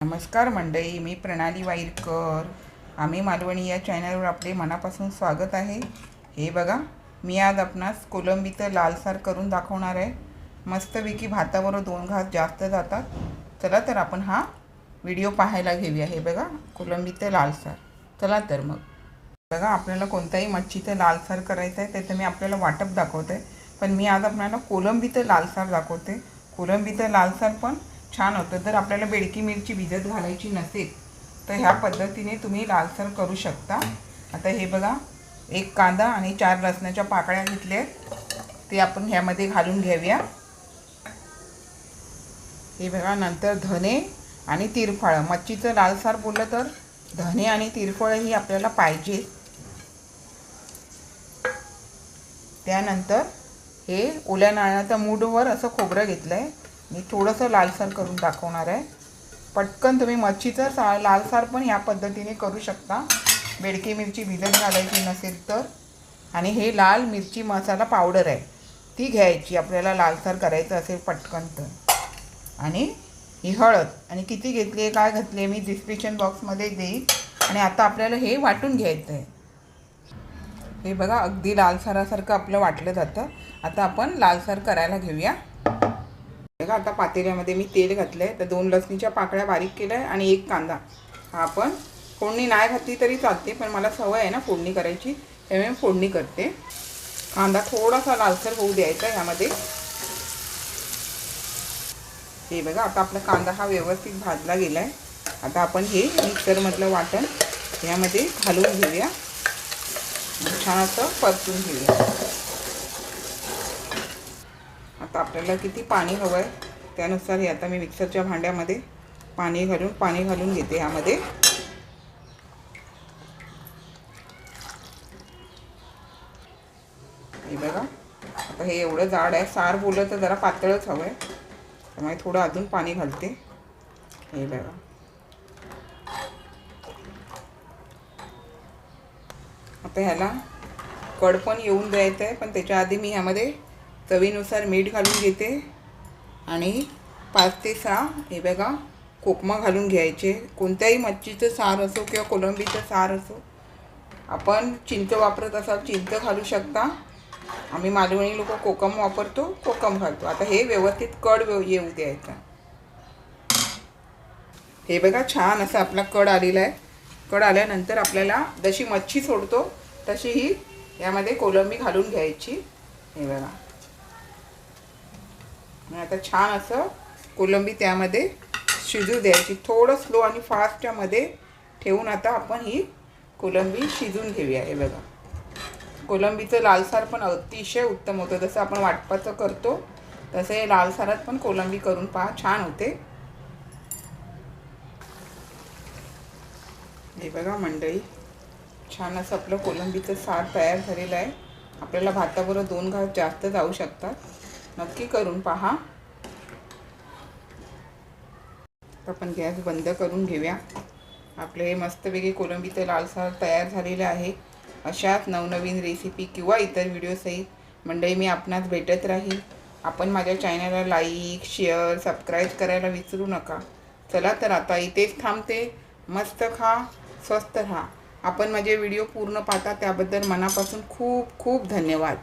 नमस्कार मंडळी मी प्रणाली वाईरकर. आम्ही मालवणी या चॅनलवर आपले मनापासून स्वागत आहे. हे बघा मी आज आपणास कोलंबीचं लालसार करून दाखवणार आहे. मस्तपैकी भाताबरोबर दोन घास जास्त जातात. चला तर आपण हा व्हिडिओ पाहायला घेऊया. हे बघा कोलंबीचं लालसार. चला तर मग. बघा आपल्याला कोणत्याही मच्छीचं लालसार करायचं आहे त्याचं मी आपल्याला वाटप दाखवते पण मी आज आपल्याला कोलंबीचं लालसार दाखवते. कोलंबीचं लालसार पण छान होतं. जर आपल्याला बेडकी मिरची भिजत घालायची नसेल तर ह्या पद्धतीने तुम्ही लालसर करू शकता. आता हे बघा एक कांदा आणि चार लसणाच्या पाकळ्या घेतल्या आहेत. ते आपण ह्यामध्ये घालून घेऊया. हे बघा नंतर धने आणि तिरफळं. मच्छीचं लालसार बोललं तर धने आणि तिरफळं ही आपल्याला पाहिजे. त्यानंतर हे ओल्या नारळाच्या मूडवर असं खोबरं घेतलं आहे मी थोडंसं लालसर करून दाखवणार आहे. पटकन तुम्ही मच्छीचं सा लालसार पण या पद्धतीने करू शकता. बेडकी मिरची भिजत घालायची नसेल तर. आणि हे लाल मिरची मसाला पावडर आहे. ती घ्यायची आपल्याला लालसार करायचं असेल पटकन तर. आणि ही हळद. आणि किती घेतली आहे काय घातली आहे मी डिस्क्रिप्शन बॉक्समध्ये देईन. आणि आता आपल्याला हे वाटून घ्यायचं आहे. हे बघा अगदी लालसारासारखं आपलं वाटलं जातं. आता आपण लालसार करायला घेऊया. बघा आता पातेल्यामध्ये मी तेल घातलं आहे तर दोन लसणीच्या पाकळ्या बारीक केल्या आहे आणि एक कांदा. हा आपण फोडणी नाही घातली तरी चालते पण मला सवय आहे ना फोडणी करायची. त्यामुळे मी फोडणी करते. कांदा थोडासा लालसर होऊ द्यायचा ह्यामध्ये. हे बघा आता आपला कांदा हा व्यवस्थित भाजला गेला आहे आता आपण हे मिक्सरमधलं वाटण यामध्ये घालून घेऊया. छान असं परतून घेऊया. आता आपल्याला किती पाणी हवं आहे त्यानुसार हे आता मी मिक्सरच्या भांड्यामध्ये पाणी घालून पाणी घालून घेते ह्यामध्ये. हे बघा आता हे एवढं जाड आहे सार बोललं तर जरा पातळच हवं आहे त्यामुळे थोडं अजून पाणी घालते. हे बघा. आता ह्याला कड पण येऊन द्यायचं आहे पण त्याच्या आधी मी ह्यामध्ये चवीनुसार मीठ घालून घेते आणि पाच ते सहा हे बघा कोकमा घालून घ्यायचे. कोणत्याही मच्छीचं सार असो किंवा कोलंबीचं सार असो आपण चिंच वापरत असाल चिंच घालू शकता. आम्ही मालवणी लोक कोकम वापरतो कोकम घालतो. आता हे व्यवस्थित कड येऊ द्यायचा. हे बघा छान असं आपला कड आलेला आहे. कड आल्यानंतर आपल्याला जशी मच्छी सोडतो तशी ही यामध्ये कोलंबी घालून घ्यायची. हे बघा. आणि आता छान असं कोलंबी त्यामध्ये शिजू द्यायची. थोडं स्लो आणि फास्टमध्ये ठेवून आता आपण ही कोलंबी शिजून घेऊया. हे बघा. कोलंबीचं लालसार पण अतिशय उत्तम होतं. जसं आपण वाटपाचं करतो तसं हे लालसारात पण कोलंबी करून पहा. छान होते. हे बघा मंडळी. छान असं आपलं कोलंबीचं सार तयार झालेलं आहे. आपल्याला भाताबरोबर दोन घास जास्त जाऊ शकतात. नक्की करून पहा. आपण गॅस बंद करून घेऊया. आपलं हे मस्तपैकी कोलंबीचं लालसार तयार झालेलं आहे. अशाच नवनवीन रेसिपी किंवा इतर व्हिडिओसहित मंडळी मी आपणास भेटत राहील आपण माझ्या चॅनलला लाईक शेअर सबस्क्राईब करायला विसरू नका. चला तर आता इथेच थांबते. मस्त खा स्वस्त राहा. आपण माझे व्हिडिओ पूर्ण पाहता त्याबद्दल मनापासून खूप खूप धन्यवाद.